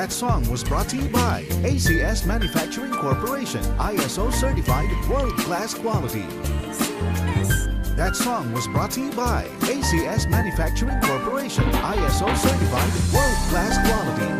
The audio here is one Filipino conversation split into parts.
That song was brought to you by ACS Manufacturing Corporation, ISO certified world class quality. That song was brought to you by ACS Manufacturing Corporation, ISO certified world class quality.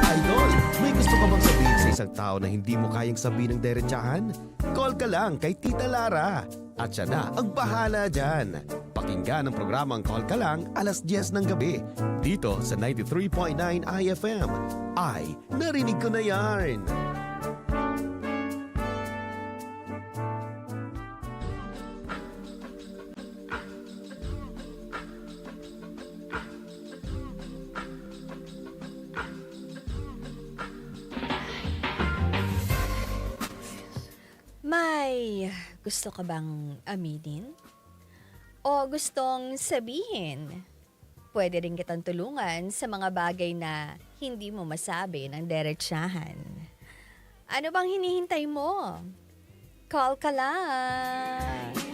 Idol, may gusto ka bang sabihin sa isang tao na hindi mo kayang sabihin ng derechahan? Call ka lang kay Tita Lara. At siya na ang bahala dyan. Pakinggan ang programang Call Ka Lang alas 10 ng gabi. Dito sa 93.9 IFM. Ay, narinig ko na yarn. May gusto ka bang aminin? O gustong sabihin? Pwede rin kitang tulungan sa mga bagay na hindi mo masabi ng derechahan. Ano bang hinihintay mo? Call ka lang.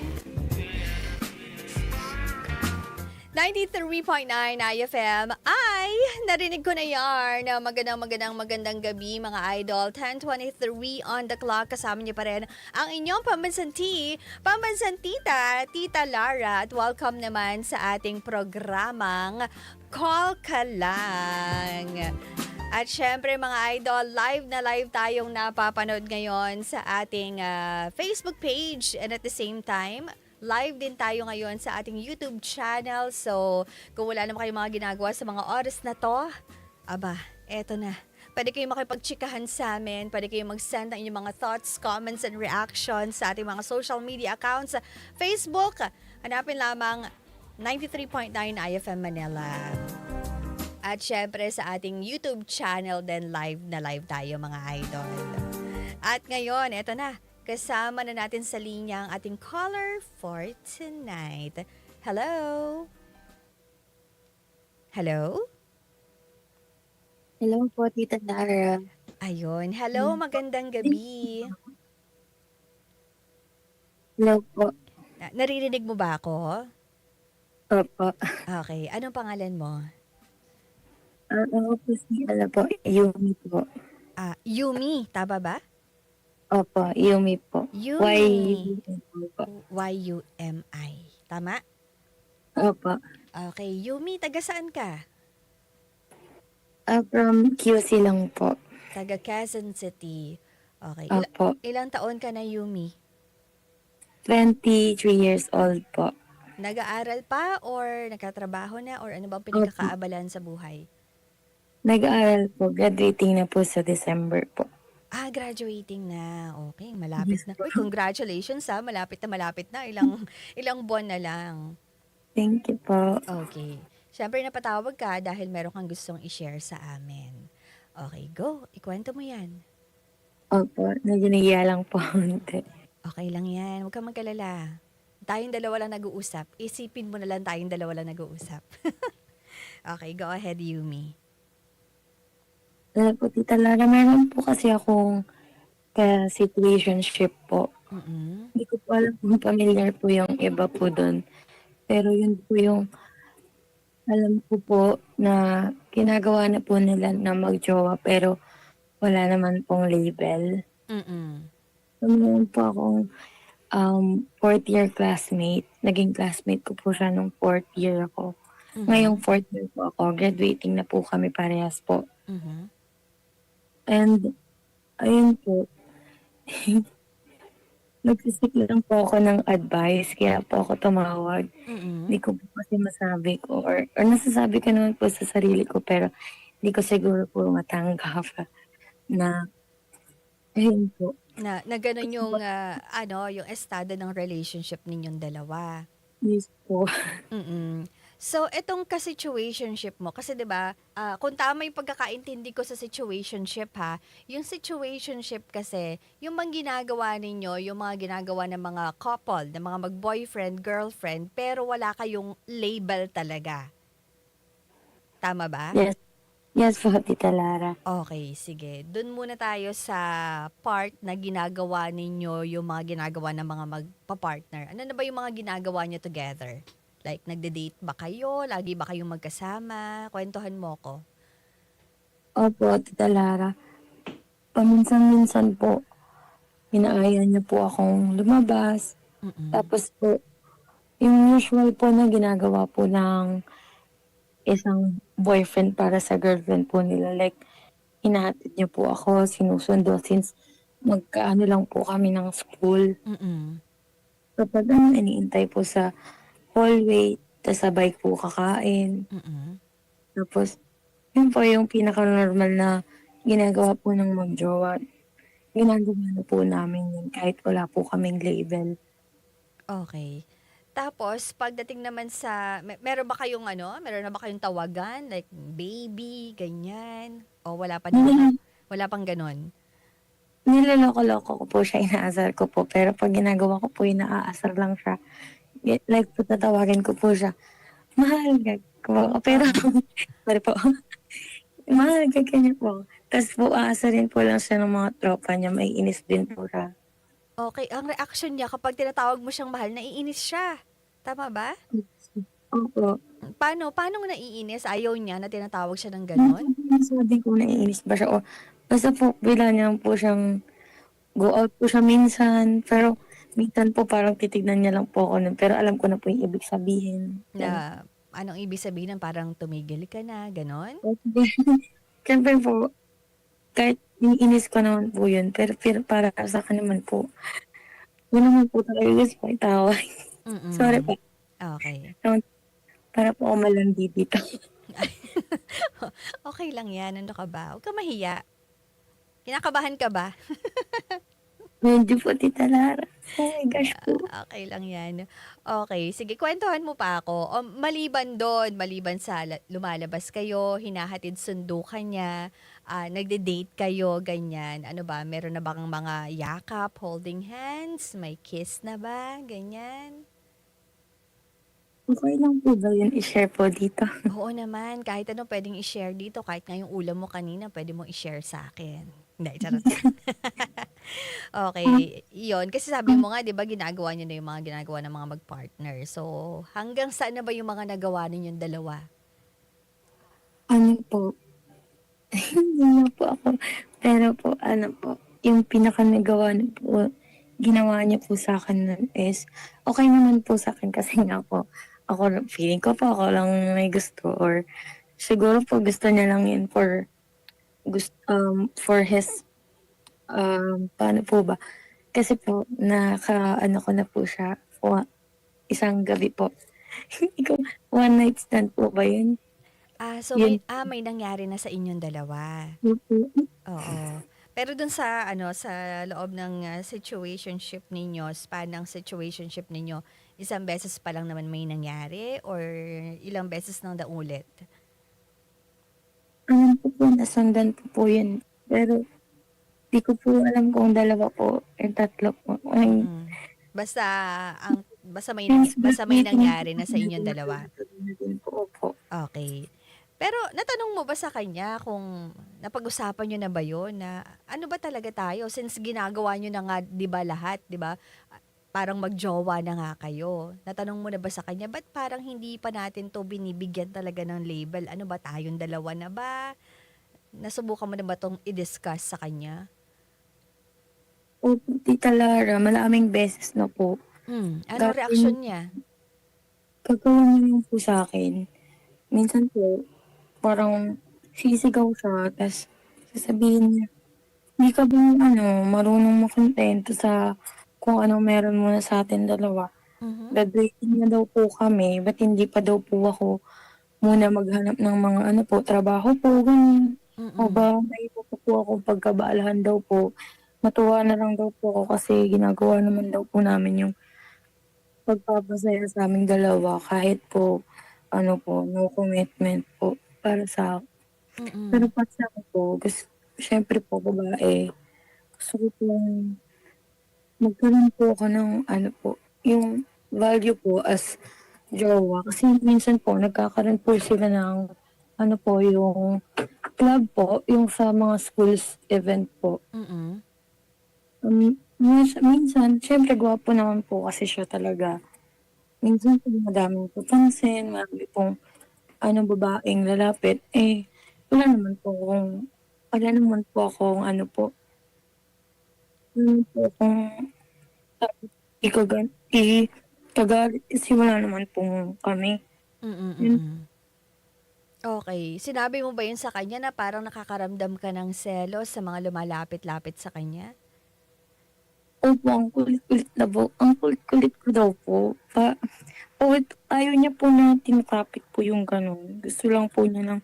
93.9 IFM ay narinig ko na yarn na magandang magandang magandang gabi mga idol. 10.23 on the clock. Kasama niyo pa rin ang inyong pambansanti pambansantita Tita Lara. At welcome naman sa ating programang Call Ka Lang. At syempre mga idol, live na live tayong napapanood ngayon sa ating ah, Facebook page. And at the same time, live din tayo ngayon sa ating YouTube channel. So, kung wala naman kayong mga ginagawa sa mga oras na to, aba, eto na. Pwede kayong makipagtsikahan sa amin. Pwede kayong mag-send ng inyong mga thoughts, comments, and reactions sa ating mga social media accounts Facebook. Hanapin lamang 93.9 IFM Manila. At syempre sa ating YouTube channel din live na live tayo mga idol. At ngayon, eto na. Kasama na natin sa linya ang ating caller for tonight. Hello? Hello? Hello po, Tita Dara. Ayun. Hello, magandang gabi. Hello po. Na- naririnig mo ba ako? Opo. Okay. Anong pangalan mo? Ah, ako po si, ano po, Yumi po. Ah, Yumi. Tama ba? Opo, Yumi po. Yumi. Y po. Y-U-M-I. Tama? Opo. Okay. Yumi, taga saan ka? Ah, from QC lang po. Taga Quezon City. Okay. Ila- Opo. ilang taon ka na, Yumi? 23 years old po. Nag-aaral pa or nagkatrabaho na or ano bang pinagkakaabalan sa buhay? Nag-aaral po, graduating na po sa December po. Ah, graduating na. Okay, malapit na. Uy, congratulations ha. Malapit na malapit na. Ilang, ilang buwan na lang. Thank you po. Okay. Siyempre napatawag ka dahil meron kang gustong i-share sa amin. Okay, go. Ikwento mo yan. Opo, nahiya lang po. konti. Okay lang yan. Huwag kang magkalala. Tayong dalawa lang nag-uusap. Isipin mo na lang tayong dalawa lang nag-uusap. okay, go ahead, Yumi. Ano po, Tita Lara, meron po kasi akong ka-situationship po. Mm-mm. Hindi ko po alam kung familiar po yung iba po doon. Pero yun po yung alam ko po na ginagawa na po nila na magjowa pero wala naman pong label. Mm-mm. So, meron po akong um, fourth year classmate. Naging classmate ko po siya nung fourth year ako. Mhm. Ngayong fourth year po ako. Graduating na po kami parehas po. Mhm. And, ayun po. Nagsisik lang po ako ng advice, kaya po ako tumawag. Mm-mm. Hindi ko po kasi masabi ko, or, or nasasabi ko naman po sa sarili ko, pero hindi ko siguro po matanggap na, ayun po. Na, na ganun yung, ah, ano, yung estado ng relationship ninyong dalawa. Yes po. mm So, etong ka-situationship mo, kasi 'di ba, ah, kung tama yung pagkakaintindi ko sa situationship ha, yung situationship kasi, yung mga ginagawa ninyo, yung mga ginagawa ng mga couple, ng mga mag-boyfriend, girlfriend, pero wala kayong label talaga. Tama ba? Yes. Yes po, Tita Lara. Okay, sige. Doon muna tayo sa part na ginagawa ninyo, yung mga ginagawa ng mga magpa-partner. Ano na ba yung mga ginagawa nyo together? Like, nagde-date ba kayo? Lagi ba kayong magkasama? Kwentuhan mo ko. Opo, Tita Lara. Paminsan-minsan po, inaaya niya po akong lumabas. Mm-mm. Tapos po, yung usual po na ginagawa po ng isang boyfriend para sa girlfriend po nila. Like, hinahatid niya po ako, sinusundo since magkaano lang po kami ng school. Mm-mm. Kapag ano, iniintay po sa hallway, tas sabay po kakain. Mm-mm. Tapos, yun po yung pinaka-normal na ginagawa po ng mag-jowa. Ginagawa na po namin yun kahit wala po kaming label. Okay. Tapos, pagdating naman sa, mer- meron ba kayong ano? Meron na ba kayong tawagan? Like, baby, ganyan? O wala pa naman? Wala pang ganon? Niloloko-loko ko po siya, inaasar ko po. Pero pag ginagawa ko po, inaasar lang siya. Like po, tatawagin ko po siya. Mahal ka ko. Pero, sorry po. Mahal ka kanya po. Tapos po, aasarin po lang siya ng mga tropa niya. May inis din po siya. Okay, ang reaction niya kapag tinatawag mo siyang mahal, naiinis siya. Tama ba? Opo. Paano? Paano naiinis? Ayaw niya na tinatawag siya ng ganon? Sabi ko, naiinis ba siya? O, basta po, bila niya po siyang go out po siya minsan. Pero, minsan po parang titignan niya lang po ako nun. Pero alam ko na po yung ibig sabihin. Na, anong ibig sabihin ng parang tumigil ka na, ganon? Siyempre po, kahit iniinis ko naman po yun, pero, pero para sa akin naman po, yun naman po talaga gusto ko itawag. Mm-mm. Sorry po, Okay. para po ako malandi dito. Okay lang yan. Ano ka ba? Huwag ka mahiya. Kinakabahan ka ba? Medyo po, Tita Lara. Oh my gosh po. Okay lang yan. Okay, sige, kwentuhan mo pa ako. O, maliban doon, maliban sa la- lumalabas kayo, hinahatid sundo ka niya, ah, nagde-date kayo, ganyan. Ano ba, meron na bang mga yakap, holding hands, may kiss na ba, ganyan? Okay lang po ba yun i-share po dito? Oo naman, kahit ano pwedeng i-share dito, kahit nga yung ulam mo kanina, pwede mo i-share sa akin. Hindi, charot. okay, yun. Kasi sabi mo nga, di ba, ginagawa niyo na yung mga ginagawa ng mga mag-partner. So, hanggang saan na ba yung mga nagawa ninyong dalawa? Ano po? Hindi na po ako. Pero po, ano po, yung pinaka nagawa na po, ginawa niya po sa akin nun is, okay naman po sa akin kasi nga po, ako, feeling ko po ako lang may gusto or siguro po gusto niya lang yun for gusto, um, for his um, paano po ba? Kasi po, naka, ano ko na po siya, wa- isang gabi po. One night stand po ba yun? Ah, so Yun. may, ah, may nangyari na sa inyong dalawa. Oo. Pero dun sa ano sa loob ng ah, situationship ninyo, span ng situationship ninyo, isang beses pa lang naman may nangyari or ilang beses nang daulit? Ko po, nasundan po po yun. Pero, di ko po alam kung dalawa po, yung tatlo po. Ay, Mm. Basta ang basta may basta may nangyari na sa inyong dalawa. Po, opo. Okay. Pero natanong mo ba sa kanya kung napag-usapan niyo na ba 'yon na ano ba talaga tayo since ginagawa niyo na nga 'di ba lahat, 'di ba? Parang magjowa na nga kayo. Natanong mo na ba sa kanya, ba't parang hindi pa natin to binibigyan talaga ng label? Ano ba tayong dalawa na ba? Nasubukan mo na ba tong i-discuss sa kanya? Opo, Tita Lara, maraming beses na po. Hmm, ano Dati- reaction niya? Gagawa niya lang po sa akin. Minsan po, parang sisigaw siya, tapos sasabihin niya, hindi ka ba ano, marunong makontento sa kung ano meron mo na sa atin dalawa. Mhm. graduating na daw po kami, ba't hindi pa daw po ako muna maghanap ng mga ano po, trabaho po, ganun. Mm-mm. O ba, naipo pa po ako pagkabaalahan daw po. Matuwa na lang daw po ako kasi ginagawa naman daw po namin yung pagpapasaya sa aming dalawa kahit po, ano po, no commitment po para sa Mm-mm. Pero pag sa akin po, gusto, syempre po, babae, gusto ko pong magkaroon po ako ng ano po, yung value po as jowa. Kasi minsan po, nagkakaroon po sila ng ano po, yung club po, yung sa mga schools event po. Mm-mm. Um, minsan, minsan, syempre gwapo naman po kasi siya talaga. Minsan po madaming papansin, marami pong ano babaeng lalapit. Eh, wala naman po kung wala naman po akong ano po. Ano po kung ikagan, ikagalit kasi wala naman po kami. Mm-mm-mm. Okay. Sinabi mo ba yun sa kanya na parang nakakaramdam ka ng selos sa mga lumalapit-lapit sa kanya? Opo, ang kulit-kulit na po. Ang kulit-kulit ko daw po. Pa, oh, ayaw niya po na tinatapik po yung ganun. Gusto lang po niya ng,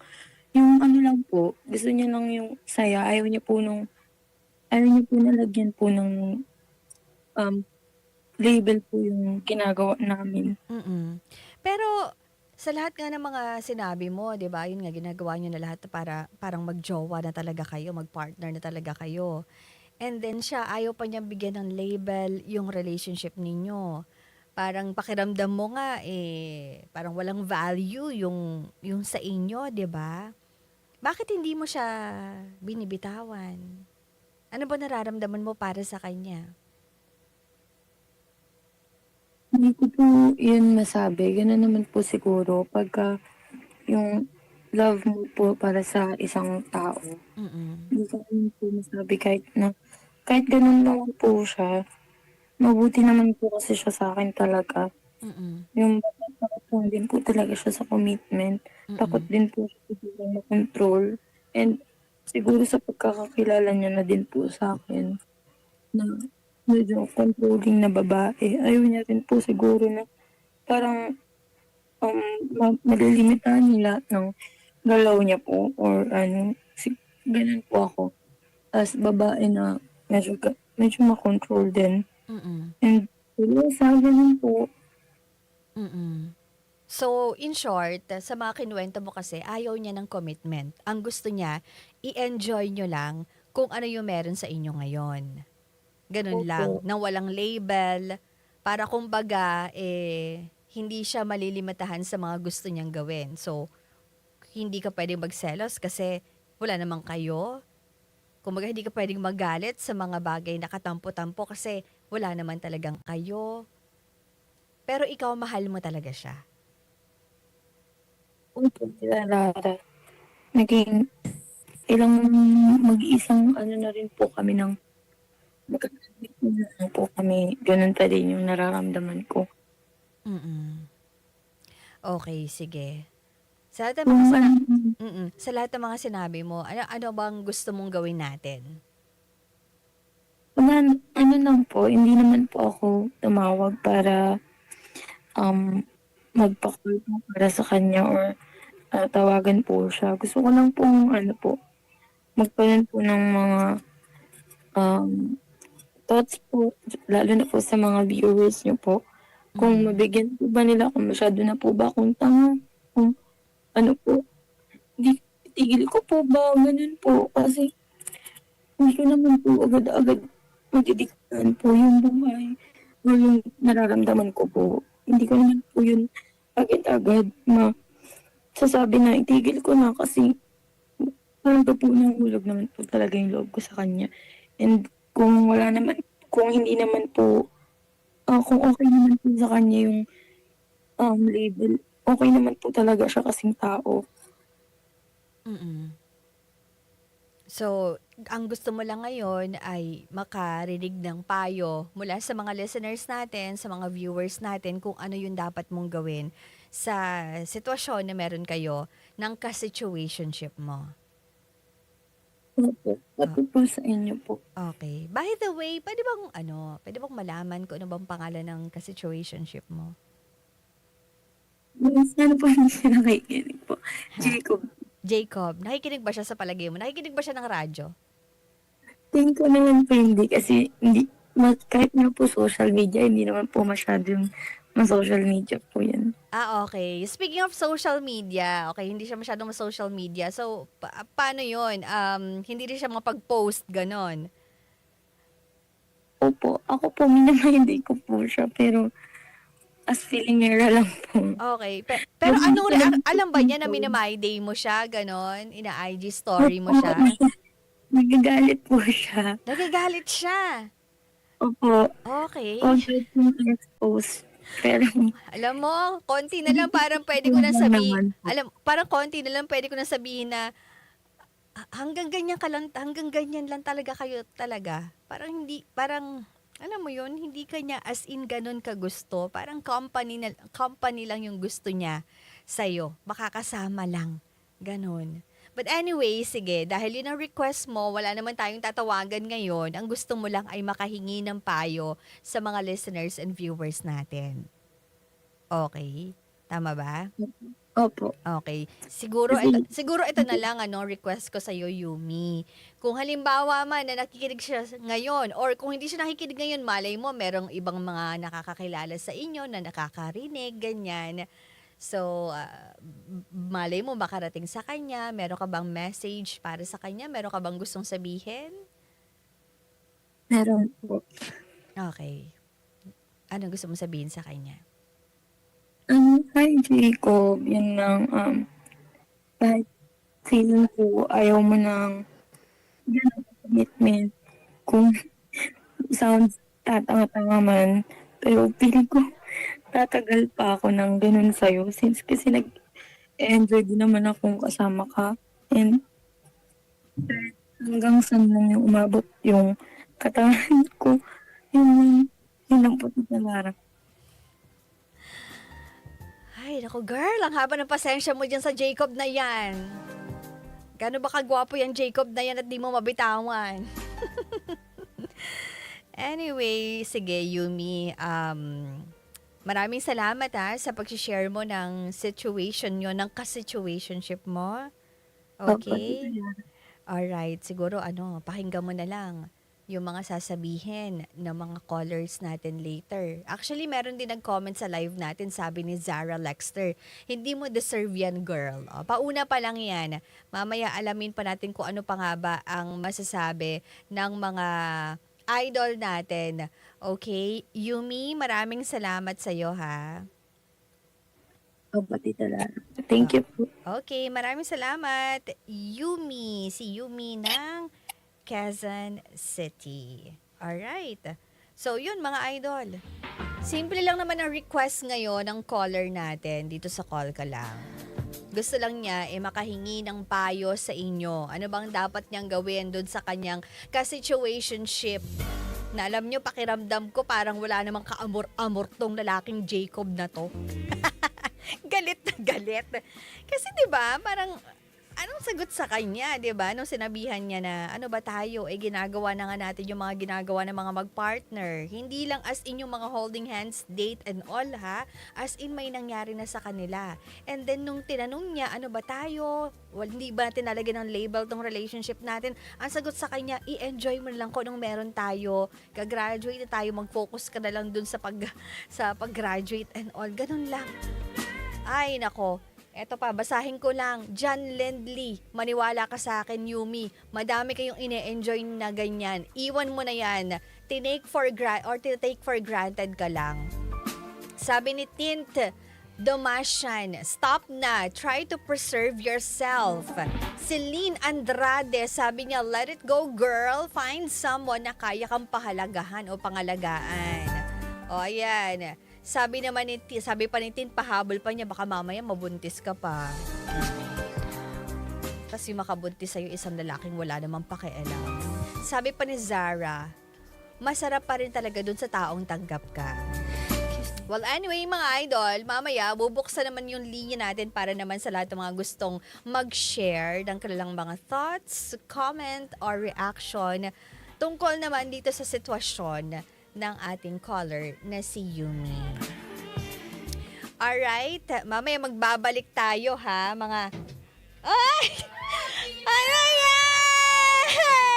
yung ano lang po, gusto niya lang yung saya. Ayaw niya po nung, ayaw niya po nalagyan po ng um, label po yung ginagawa namin. Mm-mm. Pero sa lahat nga ng mga sinabi mo, 'di ba? Yun nga ginagawa niyo na lahat para parang magjowa na talaga kayo, magpartner na talaga kayo. And then siya ayaw pa niyang bigyan ng label yung relationship ninyo. Parang pakiramdam mo nga eh parang walang value yung yung sa inyo, 'di ba? Bakit hindi mo siya binibitawan? Ano ba nararamdaman mo para sa kanya? Hindi ko po yun masabi. Ganun naman po siguro pagka yung love mo po para sa isang tao. Mm. Hindi ko rin po masabi kahit na, kahit ganun naman po siya, mabuti naman po kasi siya sa akin talaga. Mm. Yung takot lang din po talaga siya sa commitment. Takot din po siya siguro makontrol. And siguro sa pagkakakilala niya na din po sa akin na medyo controlling na babae. Ayaw niya rin po siguro na parang um, ma- malilimitahan lahat ng galaw niya po or ano. Si, ganun po ako. As babae na medyo, medyo makontrol din. Mm. And siguro sa ganun po, Mm. So, in short, sa mga kinuwento mo kasi, ayaw niya ng commitment. Ang gusto niya, i-enjoy nyo lang kung ano yung meron sa inyo ngayon. Ganun Opo. lang, nang walang label, para kumbaga, eh, hindi siya malilimitahan sa mga gusto niyang gawin. So, hindi ka pwedeng magselos kasi wala namang kayo. Kumbaga, hindi ka pwedeng magalit sa mga bagay na katampo-tampo kasi wala naman talagang kayo. Pero ikaw, mahal mo talaga siya. Opo, sila Lara. Naging ilang mag-iisang ano na rin po kami ng lang po kami. Ganun pa din yung nararamdaman ko. Mm. Okay, sige. Sa lahat ng mga, sina- Mm-mm. sa lahat ng mga sinabi mo, ano, ano bang gusto mong gawin natin? wala, ano lang po, hindi naman po ako tumawag para um, magpa-call po para sa kanya or ah, tawagan po siya. Gusto ko lang pong ano po, magkaroon po ng mga um, thoughts po, lalo na po sa mga viewers niyo po. Kung Mm. mabigyan po ba nila kung masyado na po ba akong tanga, kung ano po, hindi, tigil ko po ba, ganun po, kasi hindi ko naman po agad-agad magdidiktahan po yung buhay o yung nararamdaman ko po. Hindi ko naman po yun agad-agad na sasabi na itigil ko na kasi parang po po nahulog naman po talaga yung loob ko sa kanya. And kung wala naman, kung hindi naman po, ah, kung okay naman po sa kanya yung um, label, okay naman po talaga siya kasing tao. Mm-mm. So, ang gusto mo lang ngayon ay makarinig ng payo mula sa mga listeners natin, sa mga viewers natin kung ano yung dapat mong gawin sa sitwasyon na meron kayo ng ka-situationship mo. Opo, pati po sa inyo po. Okay. By the way, pwede bang ano, pwede bang malaman kung ano bang pangalan ng ka-situationship mo? Mas ano po hindi siya nakikinig po. Jacob, Jacob, nakikinig ba siya sa palagay mo? Nakikinig ba siya ng radyo? tingin ko naman po hindi kasi hindi, mas, kahit nga po social media, hindi naman po masyadong ma social media po yan. Ah, okay. Speaking of social media, okay, hindi siya masyadong social media. So, pa- paano yun? Um, hindi rin siya mapag-post, ganon. Opo, ako po, minamahindi ko po siya, pero as feeling era lang po. Okay. Pe- pero anong, re- alam ba niya na minamay day mo siya, ganon? Ina-IG story mo siya? Nagagalit po siya. Nagagalit siya. Opo, Okay. okay po expose. Pero, Alam mo, konti na lang parang pwede ko na Wala sabihin. naman po. Alam, parang konti na lang pwede ko na sabihin na ah, hanggang ganyan ka lang, hanggang ganyan lang talaga kayo talaga. Parang hindi, parang, alam mo yun, hindi kanya as in ganun ka gusto. Parang company, na, company lang yung gusto niya sa'yo. Makakasama lang. Ganun. But anyway, sige, dahil yun ang request mo, wala naman tayong tatawagan ngayon. Ang gusto mo lang ay makahingi ng payo sa mga listeners and viewers natin. Okay? Tama ba? Opo. Okay. Siguro ito, siguro ito na lang ano request ko sa iyo Yumi. Kung halimbawa man na nakikinig siya ngayon or kung hindi siya nakikinig ngayon, malay mo merong ibang mga nakakakilala sa inyo na nakakarinig ganyan. So, ah, malay mo makarating sa kanya, meron ka bang message para sa kanya? Meron ka bang gustong sabihin? Meron po. Okay. Anong gusto mo sabihin sa kanya? Um, hi, Jacob. Yun lang. Um, kahit feeling ko ayaw mo ng ganun commitment. Kung sounds tatanga-tanga man. Pero feeling ko tatagal pa ako ng ganun sa'yo. Since kasi nag-enjoy din naman akong kasama ka. And hanggang saan lang yung umabot yung katangan ko. Yun. Yun lang po, Tita Lara. Ay, naku girl, ang haba ng pasensya mo dyan sa Jacob na yan. Gano'n ba kagwapo yung Jacob na yan at di mo mabitawan? anyway, sige Yumi, um, maraming salamat ha sa pag-share mo ng situation nyo, ng ka-situationship mo. Okay? Alright, siguro ano, pakinggan mo na lang yung mga sasabihin ng mga callers natin later. Actually, meron din nag-comment sa live natin, sabi ni Zara Lexter, hindi mo deserve yan, girl. O, pauna pa lang yan. Mamaya alamin pa natin kung ano pa nga ba ang masasabi ng mga idol natin. Okay? Yumi, maraming salamat sa'yo, ha? Opo, Tita Lara. Thank you po. Okay, maraming salamat. Yumi, si Yumi ng Quezon City. Alright. So, yun mga idol. Simple lang naman ang request ngayon ng caller natin dito sa call ka lang. Gusto lang niya eh makahingi ng payo sa inyo. Ano bang dapat niyang gawin doon sa kanyang ka-situationship? Na alam niyo, pakiramdam ko parang wala namang kaamor-amor tong lalaking Jacob na to galit na galit. Kasi 'di ba, parang anong sagot sa kanya, 'di ba? Nung sinabihan niya na ano ba tayo eh ginagawa na nga natin yung mga ginagawa ng mga mag-partner. Hindi lang as in yung mga holding hands, date and all ha, as in may nangyari na sa kanila. And then nung tinanong niya, ano ba tayo? Well, hindi ba natin nalagyan ng label tong relationship natin? Ang sagot sa kanya, i-enjoy mo lang kung anong meron tayo. Gagraduate na tayo, mag-focus ka na lang dun sa pag sa pag-graduate and all. Ganun lang. Ay, nako. Eto pa, basahin ko lang. John Lendley, maniwala ka sa akin, Yumi. Madami kayong ine-enjoy na ganyan. Iwan mo na yan. Tinake for gra- or take for granted ka lang. Sabi ni Tint Domasian, stop na. Try to preserve yourself. Celine Andrade, sabi niya, let it go girl. Find someone na kaya kang pahalagahan o pangalagaan. O, ayan. Sabi naman ni sabi pa ni Tin, pahabol pa niya, baka mamaya mabuntis ka pa. Kasi makabuntis sa'yo isang lalaking wala namang pakialam. Sabi pa ni Zara, masarap pa rin talaga dun sa taong tanggap ka. Well, anyway, mga idol, mamaya bubuksan naman yung linya natin para naman sa lahat ng mga gustong mag-share ng kanilang mga thoughts, comment, or reaction tungkol naman dito sa sitwasyon ng ating caller na si Yumi. Alright, mamaya magbabalik tayo ha, mga... Ay! Ano yan?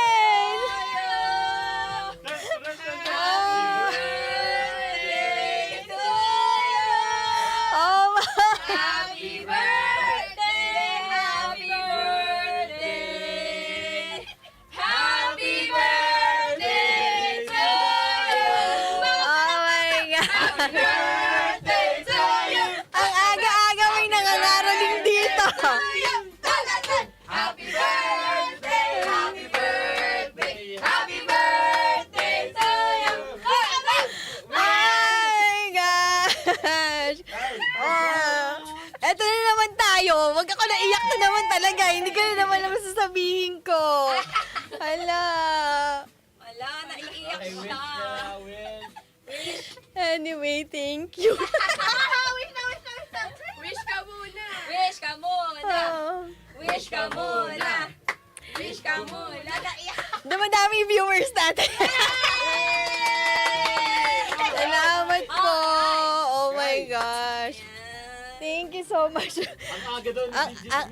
Thank you. wish na, wish na, wish na. Wish ka muna. Wish ka muna. Ah, Wish ka muna. Wish ka muna. Naiyak. Dumadami yung viewers natin. Salamat po. Oh my gosh. Thank you so much. Ang ang-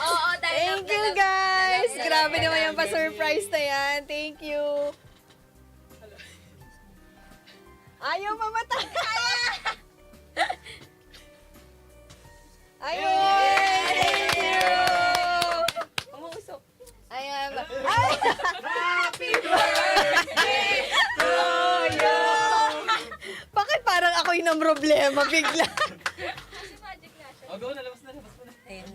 Oo, dahil Thank you guys. Grabe naman yung pa-surprise na yan. Thank you. Ayaw mamatay. Ayun. Thank you. Umusok. Ayan. Ay! Happy birthday to you. Bakit parang ako yung ng problema bigla?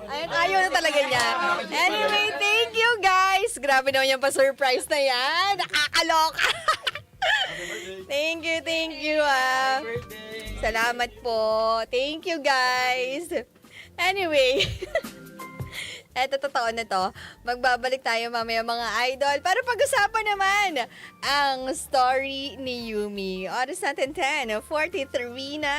Ayun, ayaw na talaga niya. Anyway, thank you guys. Grabe naman yung pa-surprise na yan. Nakakaloka. Thank you, thank you ah. Salamat po. Thank you guys. Anyway, eto totoo na to. Magbabalik tayo mamaya mga idol para pag-usapan naman ang story ni Yumi. Oras natin 10.43 na.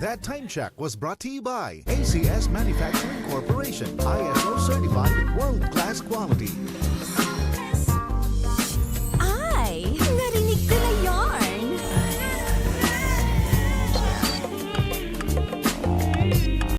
That time check was brought to you by ACS Manufacturing Corporation, ISO certified world class quality.